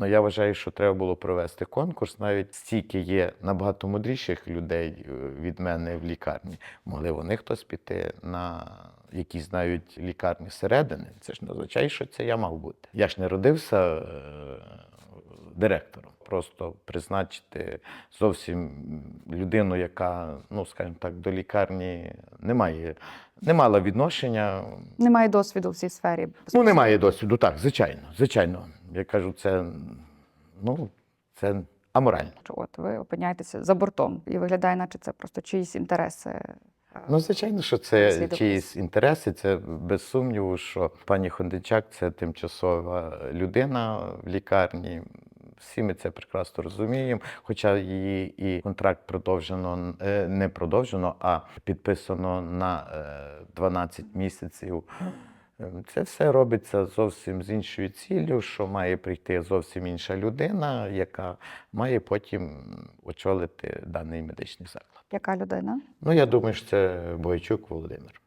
Ну, я вважаю, що треба було провести конкурс. Навіть стільки є набагато мудріших людей е, від мене в лікарні. Могли вони хтось піти на які знають лікарні всередини? Це ж не означає, що це я мав бути. Я ж не родився е, директором. Просто призначити зовсім людину, яка, ну скажімо так, до лікарні не має, не мала відношення. Немає досвіду в цій сфері. Ну, немає досвіду, так, звичайно. Звичайно. Я кажу, це, ну, це аморально. От ви опиняєтеся за бортом, і виглядає, наче це просто чиїсь інтереси. е, Ну, звичайно, що це чиїсь інтереси, це без сумніву, що пані Хондичак це тимчасова людина в лікарні. Всі ми це прекрасно розуміємо. Хоча її і контракт продовжено е, не продовжено, а підписано на е, 12 місяців. Е, Це все робиться зовсім з іншою ціллю, що має прийти зовсім інша людина, яка має потім очолити даний медичний заклад. Яка людина? Ну, я думаю, що це Бойчук Володимир.